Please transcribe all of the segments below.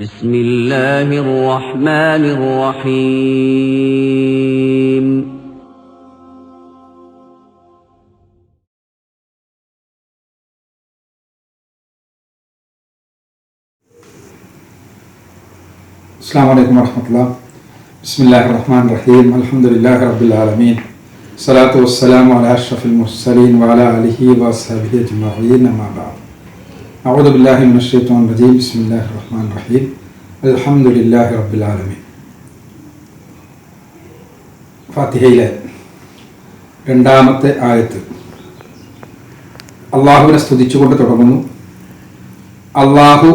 بسم الله الرحمن الرحيم. السلام عليكم ورحمة الله. بسم الله الرحمن الرحيم. الحمد لله رب العالمين. الصلاة والسلام على أشرف المرسلين وعلى آله وأصحابه أجمعين. ما بعد. അമ്മാ ബഅദ് അഊദു ബില്ലാഹി മിനശ് ശൈത്വാനിർ റജീം ബിസ്മില്ലാഹിർ റഹ്മാനിർ റഹീം അൽഹംദുലില്ലാഹി റബ്ബിൽ ആലമീൻ ഫാത്തിഹയിലെ രണ്ടാമത്തെ ആയത്ത്. അള്ളാഹുവിനെ സ്തുതിച്ചുകൊണ്ട് തുടങ്ങുന്നു. അള്ളാഹു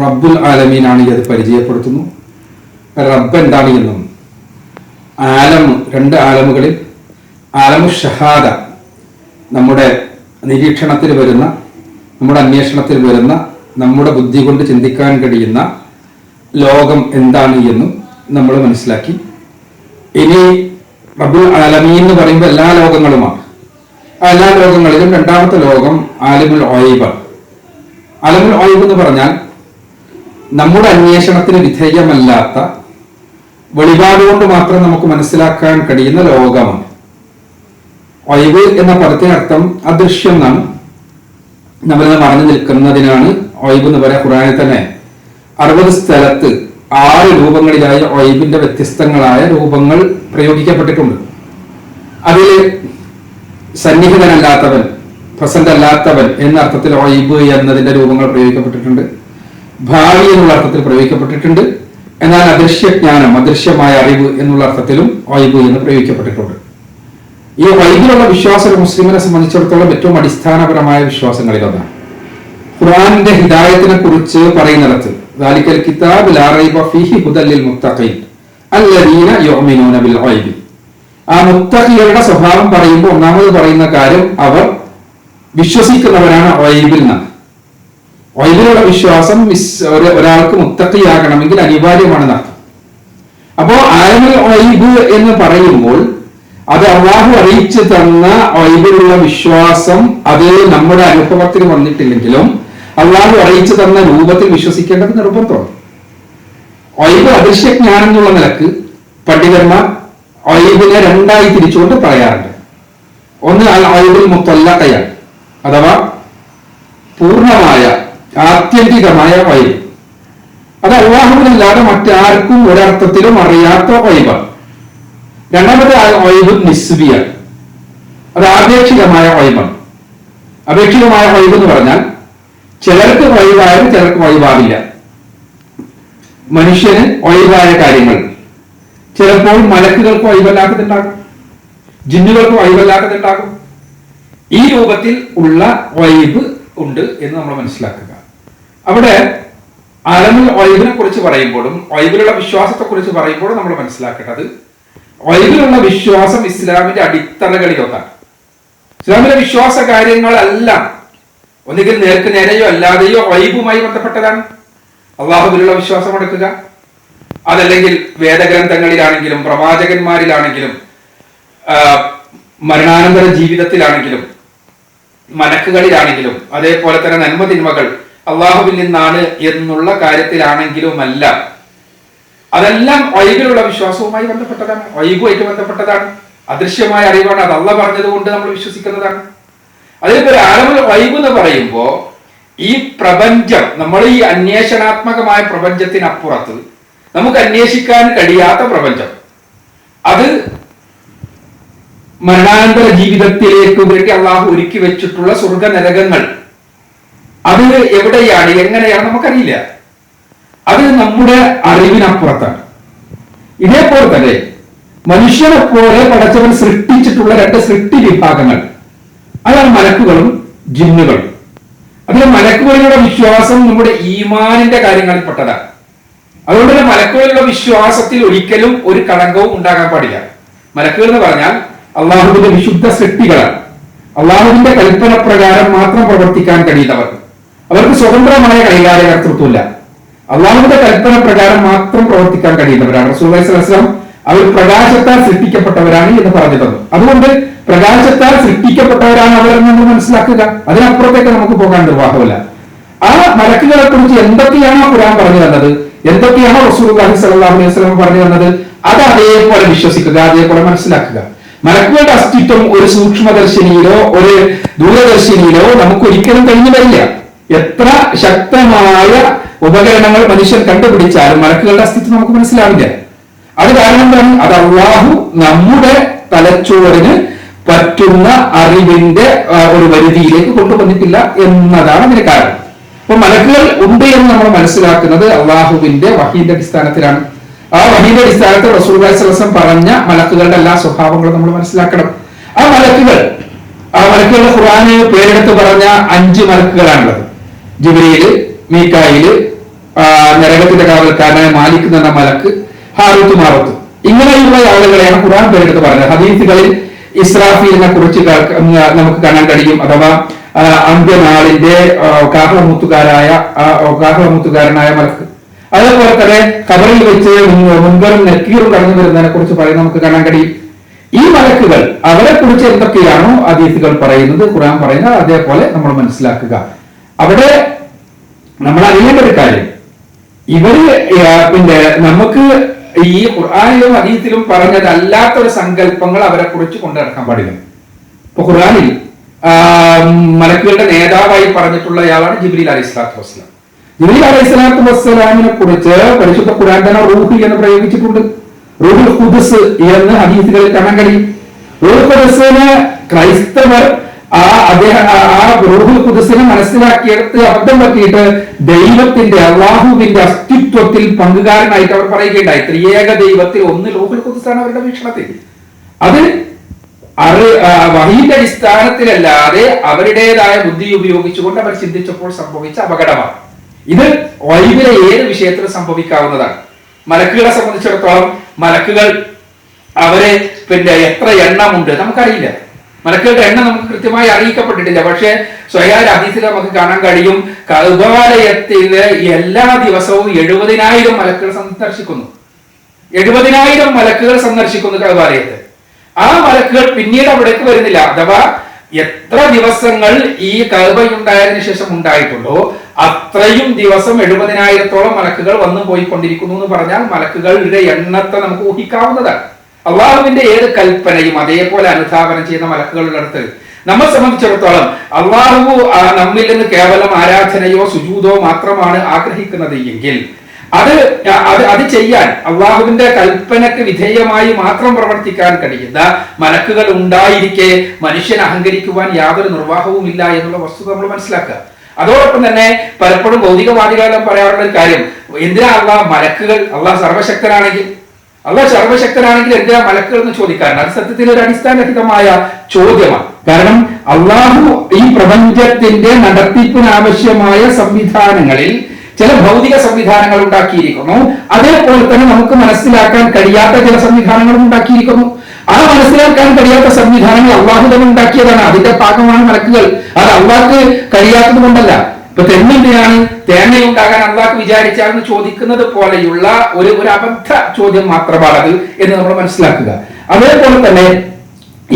റബ്ബുൽ ആലമീനാണ് ഇത് പരിചയപ്പെടുത്തുന്നു. റബ്ബ് എന്താണ് എന്നും. ആലം രണ്ട് ആലമുകളിൽ ആലമു ഷഹാദ നമ്മുടെ നിരീക്ഷണത്തിൽ വരുന്ന നമ്മുടെ അന്വേഷണത്തിൽ വരുന്ന നമ്മുടെ ബുദ്ധി കൊണ്ട് ചിന്തിക്കാൻ കഴിയുന്ന ലോകം എന്താണ് എന്നും നമ്മൾ മനസ്സിലാക്കി. ഇനി റബുൽ ആലമീൻ എന്ന് പറയുമ്പോൾ എല്ലാ ലോകങ്ങളുമാണ്. ആ എല്ലാ ലോകങ്ങളിലും രണ്ടാമത്തെ ലോകം ആലിമുൽ ഓയിബ് ആലിമുൽ ഓയിബ് എന്ന് പറഞ്ഞാൽ നമ്മുടെ അന്വേഷണത്തിന് വിധേയമല്ലാത്ത വെളിപാട് കൊണ്ട് മാത്രം നമുക്ക് മനസ്സിലാക്കാൻ കഴിയുന്ന ലോകമാണ്. ഒയവ് എന്ന പദത്തിനർത്ഥം അദൃശ്യം എന്നാണ്. നമ്മളിത് മറഞ്ഞു നിൽക്കുന്നതിനാണ് ഒയ്ബ് എന്ന് പറയാം ഖുറാനിൽ തന്നെ അറുപത് സ്ഥലത്ത് ആറ് രൂപങ്ങളിലായ ഒയ്ബിന്റെ വ്യത്യസ്തങ്ങളായ രൂപങ്ങൾ പ്രയോഗിക്കപ്പെട്ടിട്ടുണ്ട്. അതിൽ സന്നിഹിതനല്ലാത്തവൻ പ്രസന്റ് അല്ലാത്തവൻ എന്ന അർത്ഥത്തിൽ ഒയബ് എന്നതിന്റെ രൂപങ്ങൾ പ്രയോഗിക്കപ്പെട്ടിട്ടുണ്ട്. ഭാവി എന്നുള്ള അർത്ഥത്തിൽ പ്രയോഗിക്കപ്പെട്ടിട്ടുണ്ട്. എന്നാൽ അദൃശ്യജ്ഞാനം അദൃശ്യമായ അറിവ് എന്നുള്ള അർത്ഥത്തിലും ഒയ്ബ് എന്ന് പ്രയോഗിക്കപ്പെട്ടിട്ടുണ്ട്. ഈ വൈബിലുള്ള വിശ്വാസം മുസ്ലിമിനെ സംബന്ധിച്ചിടത്തോളം ഏറ്റവും അടിസ്ഥാനപരമായ വിശ്വാസങ്ങളിൽ ഒന്നാണ്. ഖുർആാനിന്റെ ഹിദായത്തിനെ കുറിച്ച് പറയുന്നിടത്ത് ബിൽ ഗൈബി. ആ മുത്തഖികളുടെ സ്വഭാവം പറയുമ്പോൾ ഒന്നാമത് പറയുന്ന കാര്യം അവർ വിശ്വസിക്കുന്നവരാണ് ഒയബിൽ നിന്ന് ഒയബിലുള്ള വിശ്വാസം മിസ് ഒരാൾക്ക് മുത്തഖിയാകണമെങ്കിൽ അനിവാര്യമാണെന്ന് അർത്ഥം അപ്പോ ആലമുൽ ഒയബ് എന്ന് പറയുമ്പോൾ അത് അള്ളാഹു അറിയിച്ചു തന്ന വൈബിലുള്ള വിശ്വാസം അത് നമ്മുടെ അനുഭവത്തിൽ വന്നിട്ടില്ലെങ്കിലും അള്ളാഹു അറിയിച്ചു തന്ന രൂപത്തിൽ വിശ്വസിക്കേണ്ടത് നിർബന്ധമാണ്. വൈബ് അദൃശ്യജ്ഞാനം എന്നുള്ള നിലയ്ക്ക് പണ്ഡിതന്മാർ വൈബിനെ രണ്ടായി തിരിച്ചുകൊണ്ട് പറയാറുണ്ട്. ഒന്ന് അൽ വൈബുൽ മുത്തല്ലക്കയാണ് അഥവാ പൂർണമായ ആത്യന്തികമായ വൈബ്. അത് അള്ളാഹുവിനല്ലാതെ മറ്റാർക്കും ഒരർത്ഥത്തിലും അറിയാത്ത വൈബാണ്. രണ്ടാമത്തെ വൈബ് നിസ്ബിയാണ്. അത് ആപേക്ഷികമായ ഒഴിവാണ്. അപേക്ഷികമായ ഒഴിവ് എന്ന് പറഞ്ഞാൽ ചിലർക്ക് ഒഴിവായാലും ചിലർക്ക് ഒഴിവാവില്ല. മനുഷ്യന് ഒഴിവായ കാര്യങ്ങൾ. ചിലപ്പോൾ മലക്കുകൾക്ക് ഒഴിവല്ലാത്തതുണ്ടാകും. ജിന്നുകൾക്ക് ഒഴിവല്ലാത്തതുണ്ടാകും. ഈ രൂപത്തിൽ ഉള്ള വൈബ് ഉണ്ട് എന്ന് നമ്മൾ മനസ്സിലാക്കുക. അവിടെ അലമുൽ ഒഴിവിനെ കുറിച്ച് പറയുമ്പോഴും ഒഴിവിലുള്ള വിശ്വാസത്തെ കുറിച്ച് പറയുമ്പോഴും നമ്മൾ മനസ്സിലാക്കേണ്ടത് വൈബിലുള്ള വിശ്വാസം ഇസ്ലാമിന്റെ അടിത്തറകളിലൊന്നാണ്. ഇസ്ലാമിലെ വിശ്വാസ കാര്യങ്ങളെല്ലാം ഒന്നുകിൽ നേർക്ക് നേരെയോ അല്ലാതെയോ വൈബുമായി ബന്ധപ്പെട്ടതാണ്. അള്ളാഹുബിലുള്ള വിശ്വാസം എടുക്കുക. അതല്ലെങ്കിൽ വേദഗ്രന്ഥങ്ങളിലാണെങ്കിലും പ്രവാചകന്മാരിലാണെങ്കിലും മരണാനന്തര ജീവിതത്തിലാണെങ്കിലും മലക്കുകളിലാണെങ്കിലും അതേപോലെ തന്നെ നന്മ തിന്മകൾ അള്ളാഹുവിൽ നിന്നാണ് എന്നുള്ള കാര്യത്തിലാണെങ്കിലുമല്ല അതെല്ലാം ഒയകിലുള്ള വിശ്വാസവുമായി ബന്ധപ്പെട്ടതാണ്. ഒയകുമായിട്ട് ബന്ധപ്പെട്ടതാണ്. അദൃശ്യമായ അറിവാണ് അത് അള്ള പറഞ്ഞത് കൊണ്ട് നമ്മൾ വിശ്വസിക്കുന്നതാണ്. അതേപോലെ ആലമുൽ വൈബ് എന്ന് പറയുമ്പോൾ ഈ പ്രപഞ്ചം നമ്മൾ ഈ അന്വേഷണാത്മകമായ പ്രപഞ്ചത്തിനപ്പുറത്ത് നമുക്ക് അന്വേഷിക്കാൻ കഴിയാത്ത പ്രപഞ്ചം. അത് മരണാനന്തര ജീവിതത്തിലേക്ക് വേണ്ടി അള്ളാഹു ഒരുക്കി വെച്ചിട്ടുള്ള സ്വർഗ നരകങ്ങൾ അത് എവിടെയാണ് എങ്ങനെയാണ് നമുക്കറിയില്ല. അത് നമ്മുടെ അറിവിനപ്പുറത്താണ്. ഇതേപോലെ തന്നെ മനുഷ്യനെ പോലെ പടച്ചവൻ സൃഷ്ടിച്ചിട്ടുള്ള രണ്ട് സൃഷ്ടി വിഭാഗങ്ങൾ. അതാണ് മലക്കുകളും ജിന്നുകളും. അതിൽ മലക്കുകളിലുള്ള വിശ്വാസം നമ്മുടെ ഈമാനിന്റെ കാര്യങ്ങളിൽ പെട്ടതാണ് അതുകൊണ്ട് തന്നെ മലക്കുകളിലുള്ള വിശ്വാസത്തിൽ ഒരിക്കലും ഒരു കളങ്കവും ഉണ്ടാകാൻ പാടില്ല. മലക്കുകൾ എന്ന് പറഞ്ഞാൽ അള്ളാഹുവിന്റെ വിശുദ്ധ സൃഷ്ടികളാണ്. അള്ളാഹുവിന്റെ കൽപ്പന പ്രകാരം മാത്രം പ്രവർത്തിക്കാൻ കഴിയുന്നവർ. അവർക്ക് സ്വതന്ത്രമായ കൈകാര്യകർത്തൃത്വമില്ല അള്ളാഹുവിന്റെ കൽപ്പന പ്രകാരം മാത്രം പ്രവർത്തിക്കാൻ കഴിയുന്നവരാണ്. റസൂൽ അവർ പ്രകാശത്താൽ സൃഷ്ടിക്കപ്പെട്ടവരാണ് എന്ന് പറഞ്ഞു തന്നു അതുകൊണ്ട് പ്രകാശത്താൽ സൃഷ്ടിക്കപ്പെട്ടവരാണ് അവരെന്ന് നമ്മൾ മനസ്സിലാക്കുക. അതിനപ്പുറത്തേക്ക് നമുക്ക് പോകാൻ നിർവാഹമില്ല ആ മലക്കുകളെ കുറിച്ച് എന്തൊക്കെയാണ് ഖുർആൻ പറഞ്ഞു തന്നത്? എന്തൊക്കെയാണോ റസൂൽ അലൈഹി വസല്ലം പറഞ്ഞു തന്നത്? അത് അതേപോലെ വിശ്വസിക്കുക അതേപോലെ മനസ്സിലാക്കുക. മലക്കുകളുടെ അസ്തിത്വം ഒരു സൂക്ഷ്മദർശിനിയിലോ ഒരു ദൂരദർശിനിയിലോ നമുക്ക് ഒരിക്കലും കഴിഞ്ഞു വരില്ല. എത്ര ശക്തമായ ഉപകരണങ്ങൾ മനുഷ്യൻ കണ്ടുപിടിച്ചാലും മലക്കുകളുടെ അസ്തിത്വം നമുക്ക് മനസ്സിലാവില്ല. അത് കാരണം എന്താണ് അത് അള്ളാഹു നമ്മുടെ തലച്ചോറിന് പറ്റുന്ന അറിവിന്റെ ഒരു പരിധിയിലേക്ക് കൊണ്ടുവന്നിട്ടില്ല എന്നതാണ് അതിന് കാരണം. അപ്പൊ മലക്കുകൾ ഉണ്ട് എന്ന് നമ്മൾ മനസ്സിലാക്കുന്നത് അള്ളാഹുവിന്റെ വഹീന്റെ അടിസ്ഥാനത്തിലാണ്. ആ വഹീന്റെ അടിസ്ഥാനത്തിൽ റസൂൽ വസ്ലം പറഞ്ഞ മലക്കുകളുടെ എല്ലാ സ്വഭാവങ്ങളും നമ്മൾ മനസ്സിലാക്കണം. ആ മലക്കുകൾ ആ മലക്കുകളുടെ ഖുറാനെ പേരെടുത്ത് പറഞ്ഞ അഞ്ച് മലക്കുകളാണുള്ളത്. ജിബ്രീൽ മീക്കായിൽ നരകത്തിന്റെ കാവൽക്കാരനായ മാലിക് എന്ന മലക്ക് ഹാറൂത്ത് മാറത്ത് ഇങ്ങനെയുള്ള ആളുകളെയാണ് ഖുർആൻ പേരെടുത്ത് പറഞ്ഞത്. ഹദീസുകളിൽ ഇസ്രാഫീലിനെ കുറിച്ച് നമുക്ക് കാണാൻ കഴിയും. അഥവാ അന്ത്യനാളിന്റെ കാഹളമുത്തുകാരായ കാഹളമുത്തുകാരനായ മലക്ക്. അതേപോലെ തന്നെ കബറിൽ വെച്ച് മുൻപറും നെക്കീറും കടന്നു വരുന്നതിനെ കുറിച്ച് പറയുന്നത് നമുക്ക് കാണാൻ കഴിയും. ഈ മലക്കുകൾ അവരെ കുറിച്ച് എന്തൊക്കെയാണോ അതീതികൾ പറയുന്നത് ഖുറാൻ പറയുന്നത് അതേപോലെ നമ്മൾ മനസ്സിലാക്കുക. അവിടെ നമ്മൾ അറിയേണ്ട ഒരു കാര്യം. ഇവർ പിന്നെ നമുക്ക് ഈ ഖുർആാനിലും അതീതിലും പറഞ്ഞതല്ലാത്ത ഒരു സങ്കല്പങ്ങൾ അവരെ കുറിച്ച് കൊണ്ടു നടക്കാൻ പാടില്ല. ഇപ്പൊ ഖുർആാനിൽ മലക്കുകളുടെ നേതാവായി പറഞ്ഞിട്ടുള്ള ആളാണ് ജിബ്രീൽ അലൈഹി സ്വലാത്തു വസ്സലാം. ജിബ്രീൽ അലൈഹി സ്വലാത്തു വസ്സലാമിനെ കുറിച്ച് പരിശുദ്ധ ഖുർആൻ തന്നെ റൂഹ് എന്ന് പ്രയോഗിച്ചിട്ടുണ്ട്. റൂഹുൽ ഖുദസ് എന്ന് ഹദീസുകളിൽ കാണാൻ കഴിയും. റൂഹുൽ ക്രൈസ്തവർ ആ അദ്ദേഹം ആ- റൂഹുൽ ഖുദ്സിനെ മനസ്സിലാക്കിയെടുത്ത് അബദ്ധം പറ്റിയിട്ട് ദൈവത്തിന്റെ അള്ളാഹുവിന്റെ അസ്തിത്വത്തിൽ പങ്കുകാരനായിട്ട് അവർ പറയുകയുണ്ടായി. ത്രിയേക ദൈവത്തിൽ ഒന്ന് റൂഹുൽ കുദസാണ് അവരുടെ വീക്ഷണത്തിൽ. അത് അറ് വഹീന്റെ അടിസ്ഥാനത്തിലല്ലാതെ അവരുടേതായ ബുദ്ധി ഉപയോഗിച്ചുകൊണ്ട് അവർ ചിന്തിച്ചപ്പോൾ സംഭവിച്ച അപകടമാണ്. ഇത് വൈബിലെ ഏത് വിഷയത്തിലും സംഭവിക്കാവുന്നതാണ്. മലക്കുകളെ സംബന്ധിച്ചിടത്തോളം മലക്കുകൾ അവരെ പിന്നെ എത്ര എണ്ണമുണ്ട് നമുക്കറിയില്ല. മലക്കുകളുടെ എണ്ണം നമുക്ക് കൃത്യമായി അറിയിക്കപ്പെട്ടിട്ടില്ല. പക്ഷേ സ്വയാര അതീതിൽ നമുക്ക് കാണാൻ കഴിയും കൗപാലയത്തിൽ എല്ലാ ദിവസവും എഴുപതിനായിരം മലക്കുകൾ സന്ദർശിക്കുന്നു. എഴുപതിനായിരം മലക്കുകൾ സന്ദർശിക്കുന്നു കൗപാലയത്ത് ആ മലക്കുകൾ പിന്നീട് അവിടേക്ക് വരുന്നില്ല. അഥവാ എത്ര ദിവസങ്ങൾ ഈ കൗബയുണ്ടായതിനു ശേഷം ഉണ്ടായിട്ടുണ്ടോ അത്രയും ദിവസം എഴുപതിനായിരത്തോളം മലക്കുകൾ വന്നു പോയിക്കൊണ്ടിരിക്കുന്നു എന്ന് പറഞ്ഞാൽ മലക്കുകളുടെ എണ്ണത്തെ നമുക്ക് ഊഹിക്കാവുന്നതാണ്. അള്ളാഹുവിന്റെ ഏത് കൽപ്പനയും അതേപോലെ അനുധാപനം ചെയ്യുന്ന മലക്കുകളുടെ അടുത്ത്. നമ്മെ സംബന്ധിച്ചിടത്തോളം അള്ളാഹു നമ്മിൽ നിന്ന് കേവലം ആരാധനയോ സുജൂതോ മാത്രമാണ് ആഗ്രഹിക്കുന്നത് എങ്കിൽ അത് അത് അത് ചെയ്യാൻ അള്ളാഹുവിന്റെ കൽപ്പനക്ക് വിധേയമായി മാത്രം പ്രവർത്തിക്കാൻ കഴിയുന്ന മലക്കുകൾ ഉണ്ടായിരിക്കെ മനുഷ്യൻ അഹങ്കരിക്കുവാൻ യാതൊരു നിർവാഹവും ഇല്ല എന്നുള്ള വസ്തുത നമ്മൾ മനസ്സിലാക്കുക. അതോടൊപ്പം തന്നെ പലപ്പോഴും ഭൗതികവാദികളെല്ലാം പറയാറുള്ള ഒരു കാര്യം എന്തിനാ അള്ളാഹ് മലക്കുകൾ അള്ളാഹ് സർവശക്തനാണെങ്കിൽ? അള്ളാഹ് സർവശക്തനാണെങ്കിൽ എന്തിനാ മലക്കുകൾ എന്ന് ചോദിക്കാറുണ്ട്. അത് സത്യത്തിൽ ഒരു അടിസ്ഥാനരഹിതമായ ചോദ്യമാണ്. കാരണം അള്ളാഹു ഈ പ്രപഞ്ചത്തിന്റെ നടത്തിപ്പിന് ആവശ്യമായ സംവിധാനങ്ങളിൽ ചില ഭൗതിക സംവിധാനങ്ങൾ ഉണ്ടാക്കിയിരിക്കുന്നു. അതേപോലെ തന്നെ നമുക്ക് മനസ്സിലാക്കാൻ കഴിയാത്ത ചില സംവിധാനങ്ങളും ഉണ്ടാക്കിയിരിക്കുന്നു. ആ മനസ്സിലാക്കാൻ കഴിയാത്ത സംവിധാനങ്ങൾ അള്ളാഹു തന്നെ ഉണ്ടാക്കിയതാണ്. അതിന്റെ ഭാഗമാണ് മലക്കുകൾ. അത് അള്ളാഹ് കഴിയാത്തത് കൊണ്ടല്ല ഇപ്പൊ തെന്നെന്തിനാണ് തേങ്ങയുണ്ടാകാൻ അള്ളാഹ് വിചാരിച്ചാൽ ചോദിക്കുന്നത് പോലെയുള്ള ഒരു ഒരു അബദ്ധ ചോദ്യം മാത്രമാണ് അത് എന്ന് നമ്മൾ മനസ്സിലാക്കുക. അതേപോലെ തന്നെ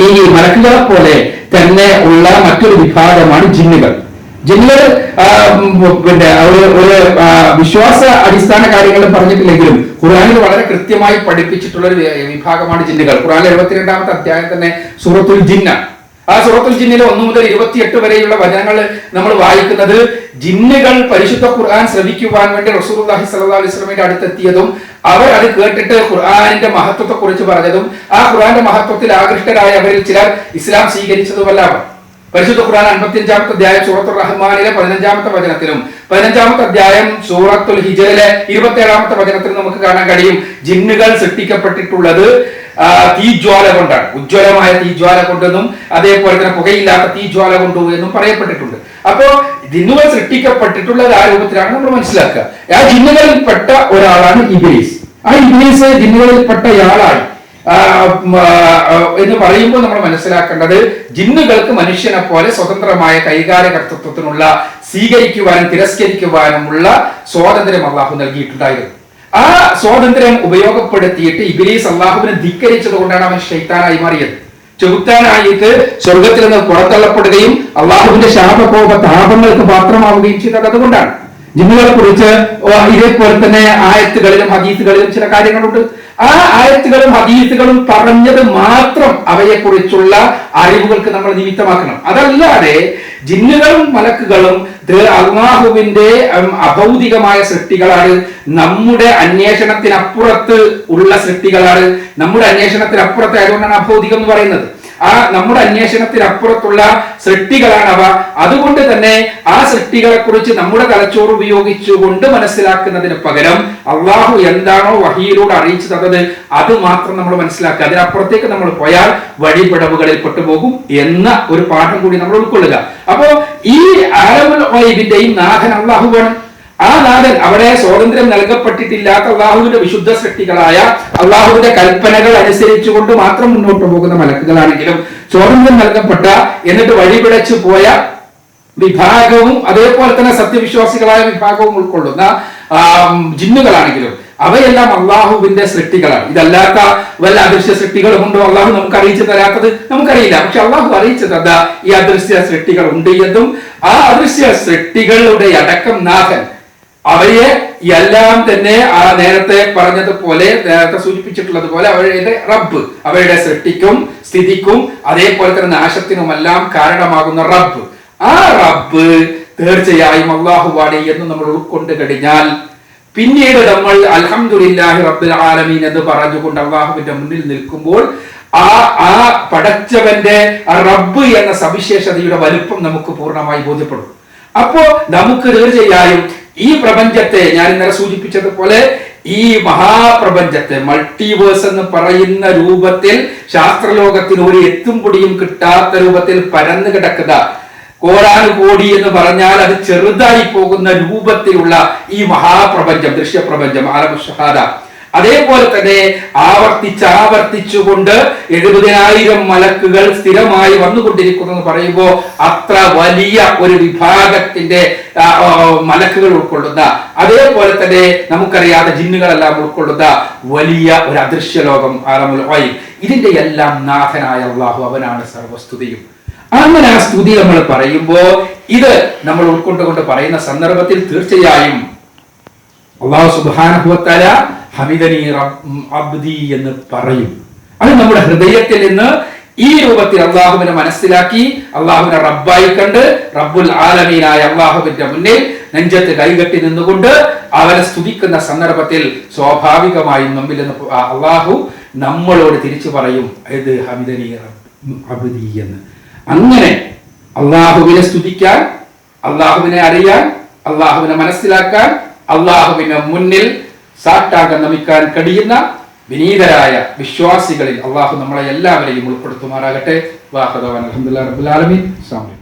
ഈ മലക്കുകളെ പോലെ തന്നെ ഉള്ള മറ്റൊരു വിഭാഗമാണ് ജിന്നുകൾ. ജിന്നുകൾ പിന്നെ ഒരു ഒരു വിശ്വാസ അടിസ്ഥാന കാര്യങ്ങൾ പറഞ്ഞിട്ടില്ലെങ്കിലും ഖുറാനിൽ വളരെ കൃത്യമായി പഠിപ്പിച്ചിട്ടുള്ള ഒരു വിഭാഗമാണ് ജിന്നുകൾ. ഖുറാനിൽ എഴുപത്തിരണ്ടാമത്തെ അധ്യായം തന്നെ സൂറത്തുൽ ജിന്ന. ആ സൂറത്തുൽ ജിന്നിലെ ഒന്ന് മുതൽ ഇരുപത്തിയെട്ട് വരെയുള്ള വചനങ്ങൾ നമ്മൾ വായിക്കുന്നത് ജിന്നുകൾ പരിശുദ്ധ ഖുർആൻ ശ്രവിക്കുവാൻ വേണ്ടി അലൈഹി വസല്ലമയുടെ അടുത്തെത്തിയതും അവർ അത് കേട്ടിട്ട് ഖുർആാനിന്റെ മഹത്വത്തെ കുറിച്ച് പറഞ്ഞതും ആ ഖുർആന്റെ മഹത്വത്തിൽ ആകൃഷ്ടരായ അവരിൽ ചിലർ ഇസ്ലാം സ്വീകരിച്ചതുമല്ലാവർ പരിശുദ്ധ ഖുർആൻ അൻപത്തിയഞ്ചാമത്തെ അധ്യായം സൂറത്തുൽ റഹ്മാനിലെ പതിനഞ്ചാമത്തെ വചനത്തിലും പതിനഞ്ചാമത്തെ അധ്യായം സൂറത്തുൽ ഹിജറിലെ ഇരുപത്തിയേഴാമത്തെ വചനത്തിലും നമുക്ക് കാണാൻ കഴിയും. ജിന്നുകൾ സൃഷ്ടിക്കപ്പെട്ടിട്ടുള്ളത് തീജ്വാല കൊണ്ടാണ്. ഉജ്ജ്വലമായ തീജ്വാല കൊണ്ടെന്നും അതേപോലെ തന്നെ പുകയില്ലാത്ത തീജ്വാല കൊണ്ടു എന്നും പറയപ്പെട്ടിട്ടുണ്ട്. അപ്പോ ജിന്നുകൾ സൃഷ്ടിക്കപ്പെട്ടിട്ടുള്ളത് ആ രൂപത്തിലാണ് നമ്മൾ മനസ്സിലാക്കുക. ആ ജിന്നുകളിൽപ്പെട്ട ഒരാളാണ് ഇബിലീസ്. ആ ഇബിലീസ് ജിന്നുകളിൽപ്പെട്ടയാളാണ് എന്ന് പറയുമ്പോൾ നമ്മൾ മനസ്സിലാക്കേണ്ടത് ജിന്നുകൾക്ക് മനുഷ്യനെ പോലെ സ്വതന്ത്രമായ കൈകാര്യകർത്തൃത്വത്തിനുള്ള സ്വീകരിക്കുവാനും തിരസ്കരിക്കുവാനുമുള്ള സ്വാതന്ത്ര്യം അള്ളാഹു നൽകിയിട്ടുണ്ടായിരുന്നു. ആ സ്വാതന്ത്ര്യം ഉപയോഗപ്പെടുത്തിയിട്ട് ഇബിലീസ് അള്ളാഹുവിനെ ധിക്കരിച്ചത് കൊണ്ടാണ് അവൻ ഷെയ്ത്താനായി മാറിയത്. ചെറുത്താനായിട്ട് സ്വർഗത്തിൽ നിന്ന് പുറത്തള്ളപ്പെടുകയും അള്ളാഹുവിന്റെ ശാപകോപ താപങ്ങൾക്ക് പാത്രമാവുകയും ചെയ്തത് അതുകൊണ്ടാണ്. ജിന്നുകളെ കുറിച്ച് ഇതേപോലെ തന്നെ ആയത്തുകളിലും ഹദീസുകളിലും ചില കാര്യങ്ങളുണ്ട്. ആ ആയത്തുകളും ഹദീസുകളും പറഞ്ഞത് മാത്രം അവയെക്കുറിച്ചുള്ള അറിവുകൾക്ക് നമ്മൾ നിമിത്തമാക്കണം. അതല്ലാതെ ജിന്നുകളും മലക്കുകളും അള്ളാഹുവിന്റെ അഭൗതികമായ സൃഷ്ടികളാണ് നമ്മുടെ അന്വേഷണത്തിനപ്പുറത്ത് ഉള്ള സൃഷ്ടികളാണ് നമ്മുടെ അന്വേഷണത്തിനപ്പുറത്ത് ആയതുകൊണ്ടാണ് അഭൗതികം എന്ന് പറയുന്നത്. ആ നമ്മുടെ അന്വേഷണത്തിനപ്പുറത്തുള്ള സൃഷ്ടികളാണ് അവ അതുകൊണ്ട് തന്നെ ആ സൃഷ്ടികളെ കുറിച്ച് നമ്മുടെ തലച്ചോറ് ഉപയോഗിച്ചുകൊണ്ട് മനസ്സിലാക്കുന്നതിന് പകരം അള്ളാഹു എന്താണോ വഹിയിലൂടെ അറിയിച്ചു തന്നത് അത് മാത്രം നമ്മൾ മനസ്സിലാക്കുക. അതിനപ്പുറത്തേക്ക് നമ്മൾ പോയാൽ വഴിപിടവുകളിൽ പെട്ടുപോകും എന്ന ഒരു പാഠം കൂടി നമ്മൾ ഉൾക്കൊള്ളുക. അപ്പോ ഈ ആലമുൽ വൈബിന്റെയും നാഥൻ അള്ളാഹുവാണ് ആ നാഥൻ അവിടെ സ്വാതന്ത്ര്യം നൽകപ്പെട്ടിട്ടില്ലാത്ത അള്ളാഹുവിന്റെ വിശുദ്ധ സൃഷ്ടികളായ അള്ളാഹുവിന്റെ കൽപ്പനകൾ അനുസരിച്ചുകൊണ്ട് മാത്രം മുന്നോട്ട് പോകുന്ന മലക്കുകളാണെങ്കിലും സ്വാതന്ത്ര്യം നൽകപ്പെട്ട എന്നിട്ട് വഴിപിഴച്ചു പോയ വിഭാഗവും അതേപോലെ തന്നെ സത്യവിശ്വാസികളായ വിഭാഗവും ഉൾക്കൊള്ളുന്ന ജിന്നുകളാണെങ്കിലും അവയെല്ലാം അള്ളാഹുവിന്റെ സൃഷ്ടികളാണ്. ഇതല്ലാത്ത വല്ല അദൃശ്യ സൃഷ്ടികളും ഉണ്ടോ? അള്ളാഹു നമുക്ക് അറിയിച്ചു തരാത്തത് നമുക്കറിയില്ല. പക്ഷെ അള്ളാഹു അറിയിച്ചു തന്ന ഈ അദൃശ്യ സൃഷ്ടികൾ ഉണ്ട് എന്നും ആ അദൃശ്യ സൃഷ്ടികളുടെ അടക്കം നാഥൻ അവയെ എല്ലാം തന്നെ ആ നേരത്തെ പറഞ്ഞതുപോലെ നേരത്തെ സൂചിപ്പിച്ചിട്ടുള്ളതുപോലെ അവരുടെ റബ്ബ് അവയുടെ സൃഷ്ടിക്കും സ്ഥിതിക്കും അതേപോലെ തന്നെ നാശത്തിനുമെല്ലാം കാരണമാകുന്ന റബ്ബ്. ആ റബ്ബ് തീർച്ചയായും അള്ളാഹുവാണ് എന്ന് നമ്മൾ ഉൾക്കൊണ്ട് കഴിഞ്ഞാൽ പിന്നീട് നമ്മൾ അലഹമുല്ലാഹി റബ്ബുൽ ആലമീൻ എന്ന് പറഞ്ഞുകൊണ്ട് അള്ളാഹുവിന്റെ മുന്നിൽ നിൽക്കുമ്പോൾ ആ ആ പടച്ചവന്റെ റബ്ബ് എന്ന സവിശേഷതയുടെ വലുപ്പം നമുക്ക് പൂർണമായി ബോധ്യപ്പെടും. അപ്പോ നമുക്ക് തീർച്ചയായും ഈ പ്രപഞ്ചത്തെ ഞാൻ ഇന്നലെ സൂചിപ്പിച്ചതുപോലെ ഈ മഹാപ്രപഞ്ചത്തെ മൾട്ടിവേഴ്സ് എന്ന് പറയുന്ന രൂപത്തിൽ ശാസ്ത്രലോകത്തിന് ഒരു എത്തും പൊടിയും കിട്ടാത്ത രൂപത്തിൽ പരന്നു കിടക്കുക. കോടാനുകോടി എന്ന് പറഞ്ഞാൽ അത് ചെറുതായി പോകുന്ന രൂപത്തിലുള്ള ഈ മഹാപ്രപഞ്ചം ദൃശ്യപ്രപഞ്ചം ആലമഷഹാദ. അതേപോലെ തന്നെ ആവർത്തിച്ച് ആവർത്തിച്ചുകൊണ്ട് എഴുപതിനായിരം മലക്കുകൾ സ്ഥിരമായി വന്നുകൊണ്ടിരിക്കുന്നു എന്ന് പറയുമ്പോൾ അത്ര വലിയ ഒരു വിഭാഗത്തിന്റെ മലക്കുകൾ ഉൾക്കൊള്ളുന്ന അതേപോലെ തന്നെ നമുക്കറിയാതെ ജിന്നുകളെല്ലാം ഉൾക്കൊള്ളുന്ന വലിയ ഒരു അദൃശ്യ ലോകം ആലമുൽ ഗൈബ്. ഇതിന്റെ എല്ലാം നാഥനായ അള്ളാഹു അവനാണ് സർവസ്തുതിയും അങ്ങനെ ആ സ്തുതി നമ്മൾ പറയുമ്പോൾ ഇത് നമ്മൾ ഉൾക്കൊണ്ടുകൊണ്ട് പറയുന്ന സന്ദർഭത്തിൽ തീർച്ചയായും അള്ളാഹു സുബാനുഭവത്തല ഹമിദനി അബ്ദി എന്ന് പറയും. അത് നമ്മുടെ ഹൃദയത്തിൽ നിന്ന് ഈ രൂപത്തിൽ അള്ളാഹുവിനെ മനസ്സിലാക്കി അള്ളാഹുവിനെ റബ്ബായി കണ്ട് റബ്ബുൽ ആലമീനായ അള്ളാഹുവിന്റെ മുന്നിൽ നെഞ്ചത്ത് കൈകെട്ടി നിന്നുകൊണ്ട് അവനെ സ്തുതിക്കുന്ന സന്ദർഭത്തിൽ സ്വാഭാവികമായും നമ്മിൽ നിന്ന് അള്ളാഹു നമ്മളോട് തിരിച്ചു പറയും ഇത് ഹമിദനി അബ്ദി എന്ന്. അങ്ങനെ അള്ളാഹുവിനെ സ്തുതിക്കാൻ അള്ളാഹുവിനെ അറിയാൻ അള്ളാഹുവിനെ മനസ്സിലാക്കാൻ അള്ളാഹുവിന് മുന്നിൽ സാട്ടാകം നമിക്കാൻ കഴിയുന്ന വിനീതരായ വിശ്വാസികളിൽ അള്ളാഹു നമ്മളെ എല്ലാവരെയും ഉൾപ്പെടുത്തുമാറാകട്ടെ. വാഹദവാൻ അലഹമുല്ലാ റബുലാലമീൻ വലൈക്കും